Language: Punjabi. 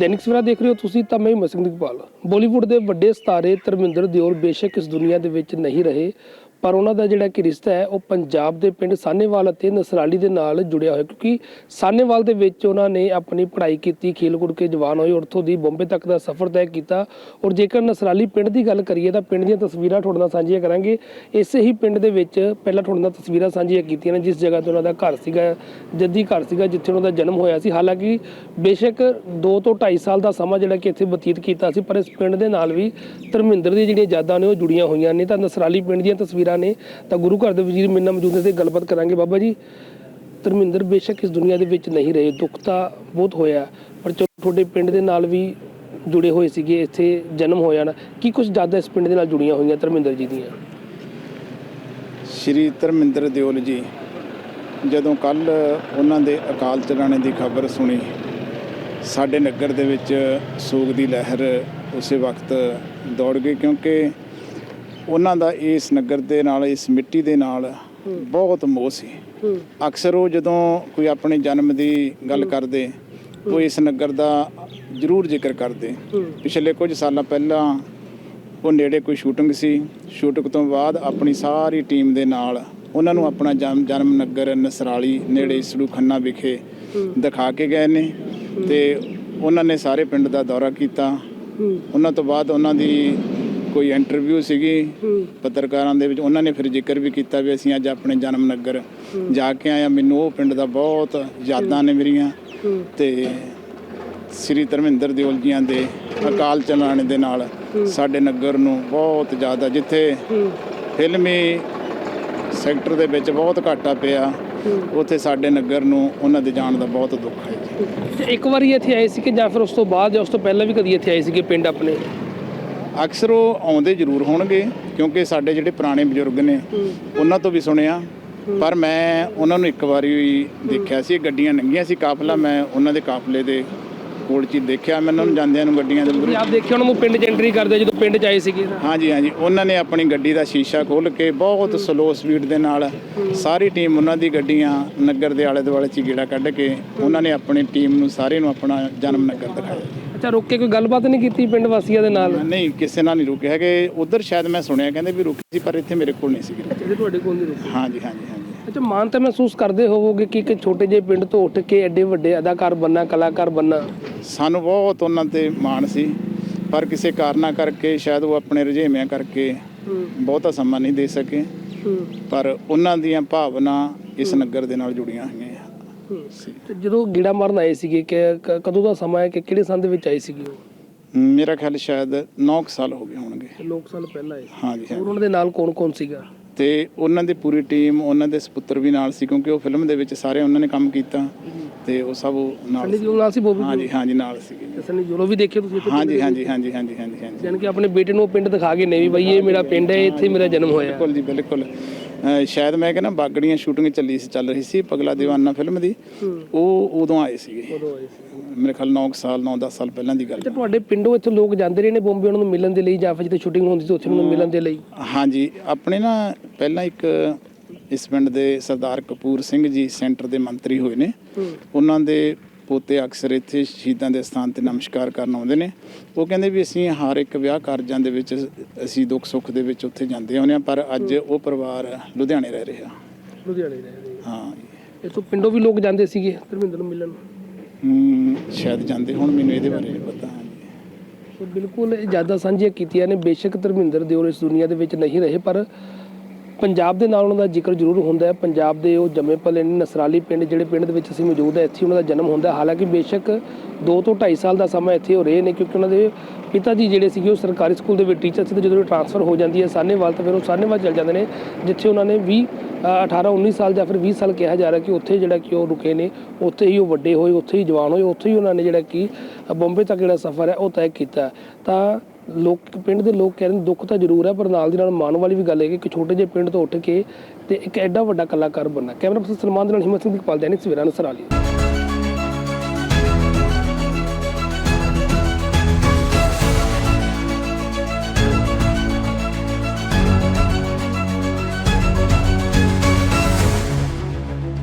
ਦੈਨਿਕ ਸਵੇਰਾ ਦੇਖ ਰਹੇ ਹੋ ਤੁਸੀਂ ਤਾਂ ਮੈਂ ਹਿੰਮਤ ਸਿੰਘ ਦੀਪਾਲ ਬਾਲੀਵੁੱਡ ਦੇ ਵੱਡੇ ਸਤਾਰੇ ਧਰਮਿੰਦਰ ਦਿਓਲ ਬੇਸ਼ੱਕ ਇਸ ਦੁਨੀਆ ਦੇ ਵਿੱਚ ਨਹੀਂ ਰਹੇ। ਪਰ ਉਹਨਾਂ ਦਾ ਜਿਹੜਾ ਕਿ ਰਿਸ਼ਤਾ ਹੈ, ਉਹ ਪੰਜਾਬ ਦੇ ਪਿੰਡ ਸਾਨੇਵਾਲ ਅਤੇ ਨਸਰਾਲੀ ਦੇ ਨਾਲ ਜੁੜਿਆ ਹੋਇਆ ਕਿਉਂਕਿ ਸਾਨੇਵਾਲ ਦੇ ਵਿੱਚ ਉਹਨਾਂ ਨੇ ਆਪਣੀ ਪੜ੍ਹਾਈ ਕੀਤੀ ਖੇਲ ਕੁੱਦ ਕੇ ਜਵਾਨ ਹੋਏ ਉੱਥੋਂ ਦੀ ਬੰਬੇ ਤੱਕ ਦਾ ਸਫ਼ਰ ਤੈਅ ਕੀਤਾ ਔਰ ਜੇਕਰ ਨਸਰਾਲੀ ਪਿੰਡ ਦੀ ਗੱਲ ਕਰੀਏ ਤਾਂ ਪਿੰਡ ਦੀਆਂ ਤਸਵੀਰਾਂ ਤੁਹਾਡੇ ਨਾਲ ਸਾਂਝੀਆਂ ਕਰਾਂਗੇ। ਇਸੇ ਹੀ ਪਿੰਡ ਦੇ ਵਿੱਚ ਪਹਿਲਾਂ ਤੁਹਾਡੇ ਨਾਲ ਤਸਵੀਰਾਂ ਸਾਂਝੀਆਂ ਕੀਤੀਆਂ ਨੇ, ਜਿਸ ਜਗ੍ਹਾ ਤੇ ਉਹਨਾਂ ਦਾ ਘਰ ਸੀਗਾ, ਜੱਦੀ ਘਰ ਸੀਗਾ, ਜਿੱਥੇ ਉਹਨਾਂ ਦਾ ਜਨਮ ਹੋਇਆ ਸੀ। ਹਾਲਾਂਕਿ ਬੇਸ਼ੱਕ 2 ਤੋਂ 2.5 ਸਾਲ ਦਾ ਸਮਾਂ ਜਿਹੜਾ ਕਿ ਇੱਥੇ ਬਤੀਤ ਕੀਤਾ ਸੀ, ਪਰ ਇਸ ਪਿੰਡ ਦੇ ਨਾਲ ਵੀ ਧਰਮਿੰਦਰ ਦੀਆਂ ਜਿਹੜੀਆਂ ਯਾਦਾਂ ਨੇ, ਉਹ ਜੁੜੀਆਂ ਹੋਈਆਂ ਨੇ। ਤਾਂ ਨਸਰਾਲੀ ਪਿੰਡ ਦੀਆਂ ਤਸਵੀਰਾਂ ਨੇ, ਤਾਂ ਗੁਰੂ ਘਰ ਦੇ ਵਜ਼ੀਰ ਮੇਰੇ ਨਾਲ ਮੌਜੂਦ ਨੇ ਤੇ ਗੱਲਬਾਤ ਕਰਾਂਗੇ। ਬਾਬਾ ਜੀ, ਧਰਮਿੰਦਰ ਬੇਸ਼ੱਕ ਇਸ ਦੁਨੀਆ ਦੇ ਵਿੱਚ ਨਹੀਂ ਰਹੇ, ਦੁੱਖ ਤਾਂ ਬਹੁਤ ਹੋਇਆ, ਪਰ ਚਲੋ ਤੁਹਾਡੇ ਪਿੰਡ ਦੇ ਨਾਲ ਵੀ ਜੁੜੇ ਹੋਏ ਸੀਗੇ, ਇੱਥੇ ਜਨਮ ਹੋਇਆ ਨਾ। ਕੀ ਕੁਝ ਯਾਦਾਂ ਇਸ ਪਿੰਡ ਦੇ ਨਾਲ ਜੁੜੀਆਂ ਹੋਈਆਂ ਧਰਮਿੰਦਰ ਜੀ ਦੀਆਂ? ਸ਼੍ਰੀ ਧਰਮਿੰਦਰ ਦਿਓਲ ਜੀ, ਜਦੋਂ ਕੱਲ ਉਹਨਾਂ ਦੇ ਅਕਾਲ ਚਲਾਣੇ ਦੀ ਖਬਰ ਸੁਣੀ, ਸਾਡੇ ਨਗਰ ਦੇ ਵਿੱਚ ਸੋਗ ਦੀ ਲਹਿਰ ਉਸੇ ਵਕਤ ਦੌੜ ਗਈ, ਕਿਉਂਕਿ ਉਹਨਾਂ ਦਾ ਇਸ ਨਗਰ ਦੇ ਨਾਲ ਇਸ ਮਿੱਟੀ ਦੇ ਨਾਲ ਬਹੁਤ ਮੋਹ ਸੀ। ਅਕਸਰ ਉਹ ਜਦੋਂ ਕੋਈ ਆਪਣੇ ਜਨਮ ਦੀ ਗੱਲ ਕਰਦੇ ਉਹ ਇਸ ਨਗਰ ਦਾ ਜ਼ਰੂਰ ਜ਼ਿਕਰ ਕਰਦੇ। ਪਿਛਲੇ ਕੁਝ ਸਾਲਾਂ ਪਹਿਲਾਂ ਉਹ ਨੇੜੇ ਕੋਈ ਸ਼ੂਟਿੰਗ ਸੀ। ਸ਼ੂਟਿੰਗ ਤੋਂ ਬਾਅਦ ਆਪਣੀ ਸਾਰੀ ਟੀਮ ਦੇ ਨਾਲ ਉਹਨਾਂ ਨੂੰ ਆਪਣਾ ਜਨਮ ਜਨਮ ਨਗਰ ਨਸਰਾਲੀ ਨੇੜੇ ਸੜੂ ਖੰਨਾ ਵਿਖੇ ਦਿਖਾ ਕੇ ਗਏ ਨੇ ਤੇ ਉਹਨਾਂ ਨੇ ਸਾਰੇ ਪਿੰਡ ਦਾ ਦੌਰਾ ਕੀਤਾ। ਉਹਨਾਂ ਤੋਂ ਬਾਅਦ ਉਹਨਾਂ ਦੀ ਕੋਈ ਇੰਟਰਵਿਊ ਸੀਗੀ ਪੱਤਰਕਾਰਾਂ ਦੇ ਵਿੱਚ ਉਹਨਾਂ ਨੇ ਫਿਰ ਜ਼ਿਕਰ ਵੀ ਕੀਤਾ ਵੀ ਅਸੀਂ ਅੱਜ ਆਪਣੇ ਜਨਮ ਨਗਰ ਜਾ ਕੇ ਆਏ ਆ ਮੈਨੂੰ ਉਹ ਪਿੰਡ ਦਾ ਬਹੁਤ ਯਾਦਾਂ ਨੇ ਮੇਰੀਆਂ। ਤੇ ਸ੍ਰੀ ਧਰਮਿੰਦਰ ਦਿਓਲ ਜੀਆਂ ਦੇ ਅਕਾਲ ਚਲਾਣੇ ਦੇ ਨਾਲ ਸਾਡੇ ਨਗਰ ਨੂੰ ਬਹੁਤ ਜ਼ਿਆਦਾ ਜਿੱਥੇ ਫਿਲਮੀ ਸੈਕਟਰ ਦੇ ਵਿੱਚ ਬਹੁਤ ਘਾਟਾ ਪਿਆ। ਉੱਥੇ ਸਾਡੇ ਨਗਰ ਨੂੰ ਉਹਨਾਂ ਦੇ ਜਾਣ ਦਾ ਬਹੁਤ ਦੁੱਖ ਹੈ ਇੱਕ ਵਾਰੀ ਇੱਥੇ ਆਏ ਸੀ ਕਿ ਜਾਂ ਫਿਰ ਉਸ ਤੋਂ ਬਾਅਦ ਜਾਂ ਉਸ ਤੋਂ ਪਹਿਲਾਂ ਵੀ ਕਦੀ ਇੱਥੇ ਆਏ ਸੀਗੇ ਪਿੰਡ ਆਪਣੇ? ਅਕਸਰ ਉਹ ਆਉਂਦੇ ਜ਼ਰੂਰ ਹੋਣਗੇ ਕਿਉਂਕਿ ਸਾਡੇ ਜਿਹੜੇ ਪੁਰਾਣੇ ਬਜ਼ੁਰਗ ਨੇ ਉਹਨਾਂ ਤੋਂ ਵੀ ਸੁਣਿਆ। ਪਰ ਮੈਂ ਉਹਨਾਂ ਨੂੰ ਇੱਕ ਵਾਰੀ ਵੀ ਦੇਖਿਆ ਸੀ ਗੱਡੀਆਂ ਲੰਘੀਆਂ ਸੀ ਕਾਫਲਾ ਮੈਂ ਉਹਨਾਂ ਦੇ ਕਾਫਲੇ ਦੇ ਕੋਲ ਚ ਹੀ ਦੇਖਿਆ। ਮੈਂ ਉਹਨਾਂ ਨੂੰ ਜਾਂਦਿਆਂ ਨੂੰ ਗੱਡੀਆਂ ਦੇ ਮੂਹਰੇ ਆਪ ਦੇਖਿਆ ਉਹਨਾਂ ਨੂੰ ਪਿੰਡ 'ਚ ਐਂਟਰੀ ਕਰਦੇ ਜਦੋਂ ਪਿੰਡ 'ਚ ਆਏ ਸੀਗੇ ਹਾਂਜੀ ਹਾਂਜੀ। ਉਹਨਾਂ ਨੇ ਆਪਣੀ ਗੱਡੀ ਦਾ ਸ਼ੀਸ਼ਾ ਖੋਲ੍ਹ ਕੇ ਬਹੁਤ ਸਲੋ ਸਪੀਡ ਦੇ ਨਾਲ ਸਾਰੀ ਟੀਮ ਉਹਨਾਂ ਦੀ ਗੱਡੀਆਂ ਨਗਰ ਦੇ ਆਲੇ ਦੁਆਲੇ ਚ ਗੇੜਾ ਕੱਢ ਕੇ ਉਹਨਾਂ ਨੇ ਆਪਣੀ ਟੀਮ ਨੂੰ ਸਾਰੇ ਨੂੰ ਆਪਣਾ ਜਨਮ ਨਗਰ ਦਿਖਾਇਆ। ਅੱਛਾ ਰੁੱਕ ਕੇ ਕੋਈ ਗੱਲਬਾਤ ਨਹੀਂ ਕੀਤੀ ਪਿੰਡ ਵਾਸੀਆਂ ਦੇ ਨਾਲ? ਨਹੀਂ ਕਿਸੇ ਨਾਲ ਨਹੀਂ ਰੁਕੇ ਹੈਗੇ। ਉਧਰ ਸ਼ਾਇਦ ਮੈਂ ਸੁਣਿਆ ਕਹਿੰਦੇ ਵੀ ਰੁਕੀ ਸੀ ਪਰ ਇੱਥੇ ਮੇਰੇ ਕੋਲ ਨਹੀਂ ਸੀਗੇ। ਜਿਹੜੇ ਤੁਹਾਡੇ ਕੋਲ ਨਹੀਂ ਰੁਕੇ? ਹਾਂਜੀ ਹਾਂਜੀ ਹਾਂਜੀ। ਅੱਛਾ ਮਾਨ ਤਾਂ ਮਹਿਸੂਸ ਕਰਦੇ ਹੋਵੋਗੇ ਕਿ ਇੱਕ ਛੋਟੇ ਜਿਹੇ ਪਿੰਡ ਤੋਂ ਉੱਠ ਕੇ ਐਡੇ ਵੱਡੇ ਅਦਾਕਾਰ ਬੰਨਾ ਕਲਾਕਾਰ ਬੰਨਾ। ਸਾਨੂੰ ਬਹੁਤ ਉਹਨਾਂ ਤੇ ਮਾਣ ਸੀ ਪਰ ਕਿਸੇ ਕਾਰਨਾਂ ਕਰਕੇ ਸ਼ਾਇਦ ਉਹ ਆਪਣੇ ਰੁਝੇਵਿਆਂ ਕਰਕੇ ਬਹੁਤਾ ਸਮਾਂ ਨਹੀਂ ਦੇ ਸਕੇ। ਪਰ ਉਹਨਾਂ ਦੀਆਂ ਭਾਵਨਾ ਇਸ ਨਗਰ ਦੇ ਨਾਲ ਜੁੜੀਆਂ ਹੋਈਆਂ। ਤੇ ਜਦੋਂ ਗੀੜਾ ਮਾਰਨ ਆਏ ਸੀਗੇ ਕਿ ਕ- ਕਦੋਂ ਦਾ ਸਮਾਂ ਹੈ ਕਿ ਕਿਹੜੇ ਸੰਨ ਦੇ ਵਿੱਚ ਆਏ ਸੀਗੇ ਉਹ? ਮੇਰਾ ਖਿਆਲ ਸ਼ਾਇਦ 9 ਸਾਲ ਹੋ ਗਏ ਹੋਣਗੇ। ਤੇ ਲੋਕ ਸਾਲ ਪਹਿਲਾਂ ਆਏ ਹਾਂਜੀ ਹੋਰ ਹਾਂਜੀ ਉਹਨਾਂ ਦੇ ਨਾਲ ਕੌਣ ਕੌਣ ਸੀਗਾ? ਤੇ ਉਹਨਾਂ ਦੀ ਪੂਰੀ ਟੀਮ ਉਹਨਾਂ ਦੇ ਸੁਪੁੱਤਰ ਵੀ ਨਾਲ ਸੀ ਕਿਉਂਕਿ ਉਹ ਫਿਲਮ ਦੇ ਵਿੱਚ ਸਾਰੇ ਉਹਨਾਂ ਨੇ ਕੰਮ ਕੀਤਾ। ਤੇ ਉਹ ਸਭ ਨਾਲ ਸੰਨੀ ਦਿਓਲ ਨਾਲ ਸੀ ਬੋਬੀ ਹਾਂਜੀ ਹਾਂਜੀ ਨਾਲ ਸੀਗੇ ਤੇ ਸੰਨੀ ਦਿਓਲੋਂ ਵੀ ਦੇਖਿਓ ਤੁਸੀਂ ਇੱਥੇ ਹਾਂਜੀ ਹਾਂਜੀ ਹਾਂਜੀ ਹਾਂਜੀ ਹਾਂਜੀ ਹਾਂਜੀ। ਕਿ ਆਪਣੇ ਬੇਟੇ ਨੂੰ ਉਹ ਪਿੰਡ ਦਿਖਾ ਕੇ ਨੇ ਵੀ ਬਈ ਇਹ ਮੇਰਾ ਪਿੰਡ ਹੈ ਇੱਥੇ ਮੇਰਾ ਜਨਮ ਹੋਇਆ। ਬਿਲਕੁਲ ਜੀ ਬਿਲਕੁਲ। ਸ਼ਾਇਦ ਮੈਂ ਕਹਿੰਦਾ ਬਾਗੜੀਆਂ ਸ਼ੂਟਿੰਗ ਚੱਲੀ ਸੀ ਚੱਲ ਰਹੀ ਸੀ ਪਗਲਾ ਦੀਵਾਨਾ ਫਿਲਮ ਦੀ। ਉਹ ਉਦੋਂ ਆਏ ਸੀਗੇ। ਮੇਰੇ ਖਿਆਲ 9 ਸਾਲ 9-10 ਸਾਲ ਪਹਿਲਾਂ ਦੀ ਗੱਲ ਤੇ ਤੁਹਾਡੇ ਪਿੰਡੋਂ ਇੱਥੇ ਲੋਕ ਜਾਂਦੇ ਰਹੇ ਨੇ ਬੰਬੇ ਉਹਨਾਂ ਨੂੰ ਮਿਲਣ ਦੇ ਲਈ ਜਾਂ ਫਿਰ ਜਿੱਥੇ ਸ਼ੂਟਿੰਗ ਹੁੰਦੀ ਸੀ ਉੱਥੇ ਉਹਨਾਂ ਨੂੰ ਮਿਲਣ ਦੇ ਲਈ? ਹਾਂਜੀ ਆਪਣੇ ਨਾ ਪਹਿਲਾਂ ਇੱਕ ਇਸ ਪਿੰਡ ਦੇ ਸਰਦਾਰ ਕਪੂਰ ਸਿੰਘ ਜੀ ਸੈਂਟਰ ਦੇ ਮੰਤਰੀ ਹੋਏ ਨੇ। ਉਹਨਾਂ ਦੇ ਪੋਤੇ ਅਕਸਰ ਇੱਥੇ ਸ਼ਹੀਦਾਂ ਦੇ ਸਥਾਨ ਤੇ ਨਮਸਕਾਰ ਕਰਨ ਆਉਂਦੇ ਨੇ। ਉਹ ਕਹਿੰਦੇ ਵੀ ਅਸੀਂ ਹਰ ਇੱਕ ਵਿਆਹ ਕਾਰਜਾਂ ਦੇ ਵਿੱਚ ਅਸੀਂ ਦੁੱਖ ਸੁੱਖ ਦੇ ਵਿੱਚ ਉੱਥੇ ਜਾਂਦੇ ਆਉਂਦੇ ਹਾਂ ਪਰ ਅੱਜ ਉਹ ਪਰਿਵਾਰ ਲੁਧਿਆਣੇ ਰਹਿ ਰਿਹਾ। ਲੁਧਿਆਣੇ ਰਹਿੰਦੇ ਹਾਂ। ਇੱਥੋਂ ਪਿੰਡੋਂ ਵੀ ਲੋਕ ਜਾਂਦੇ ਸੀਗੇ ਧਰਮਿੰਦਰ ਨੂੰ ਮਿਲਣ? ਹਮ, ਸ਼ਾਇਦ ਜਾਂਦੇ ਹੁਣ ਮੈਨੂੰ ਇਹਦੇ ਬਾਰੇ ਨਹੀਂ ਪਤਾ। ਬਿਲਕੁਲ ਜ਼ਿਆਦਾ ਸਾਂਝੀਆਂ ਕੀਤੀਆਂ ਨੇ। ਬੇਸ਼ੱਕ ਧਰਮਿੰਦਰ ਦਿਓਲ ਇਸ ਦੁਨੀਆ ਦੇ ਵਿੱਚ ਨਹੀਂ ਰਹੇ ਪਰ ਪੰਜਾਬ ਦੇ ਨਾਲ ਉਹਨਾਂ ਦਾ ਜ਼ਿਕਰ ਜ਼ਰੂਰ ਹੁੰਦਾ ਹੈ। ਪੰਜਾਬ ਦੇ ਉਹ ਜੰਮੇ ਪਲੇ ਨੇ ਨਸਰਾਲੀ ਪਿੰਡ ਜਿਹੜੇ ਪਿੰਡ ਦੇ ਵਿੱਚ ਅਸੀਂ ਮੌਜੂਦ ਹੈ ਇੱਥੇ ਉਹਨਾਂ ਦਾ ਜਨਮ ਹੁੰਦਾ ਹਾਲਾਂਕਿ ਬੇਸ਼ੱਕ 2 ਤੋਂ 2.5 ਸਾਲ ਦਾ ਸਮਾਂ ਇੱਥੇ ਉਹ ਰਹੇ ਨੇ ਕਿਉਂਕਿ ਉਹਨਾਂ ਦੇ ਪਿਤਾ ਜੀ ਜਿਹੜੇ ਸੀਗੇ ਉਹ ਸਰਕਾਰੀ ਸਕੂਲ ਦੇ ਵਿੱਚ ਟੀਚਰ ਸੀ ਤੇ ਜਦੋਂ ਟ੍ਰਾਂਸਫਰ ਹੋ ਜਾਂਦੀ ਹੈ ਸਾਹਨੇਵਾਲ ਤਾਂ ਫਿਰ ਉਹ ਸਾਹਨੇਵਾਲ ਚਲ ਜਾਂਦੇ ਨੇ ਜਿੱਥੇ ਉਹਨਾਂ ਨੇ 20 ਅ, 18 19 ਸਾਲ ਜਾਂ ਫਿਰ 20 ਸਾਲ ਕਿਹਾ ਜਾ ਰਿਹਾ ਕਿ ਉੱਥੇ ਜਿਹੜਾ ਕਿ ਉਹ ਰੁਕੇ ਨੇ ਉੱਥੇ ਹੀ ਉਹ ਵੱਡੇ ਹੋਏ ਉੱਥੇ ਹੀ ਜਵਾਨ ਹੋਏ ਉੱਥੇ ਹੀ ਉਹਨਾਂ ਨੇ ਜਿਹੜਾ ਕਿ ਅ, ਬੰਬੇ ਤੱਕ ਜਿਹੜਾ ਸਫ਼ਰ ਹੈ ਉਹ ਤੈਅ ਕੀਤਾ ਤਾਂ ਲੋਕ ਪਿੰਡ ਦੇ ਲੋਕ ਕਹਿ ਰਹੇ ਨੇ, ਦੁੱਖ ਤਾਂ ਜ਼ਰੂਰ ਹੈ, ਪਰ ਨਾਲ ਦੀ ਨਾਲ ਮਾਣ ਵਾਲੀ ਵੀ ਗੱਲ ਹੈ ਕਿ ਇੱਕ ਛੋਟੇ ਜਿਹੇ ਪਿੰਡ ਤੋਂ ਉੱਠ ਕੇ ਤੇ ਇੱਕ ਐਡਾ ਵੱਡਾ ਕਲਾਕਾਰ ਬਣਨਾ। ਕੈਮਰਾ ਪਰਸਨ ਸਲਮਾਨ ਦੇ ਨਾਲ ਹਿੰਮਤ ਸਿੰਘ, ਦੀਪਾਲ ਦੈਨਿਕ ਸਵੇਰਾ, ਨਸਰ ਵਾਲੀ।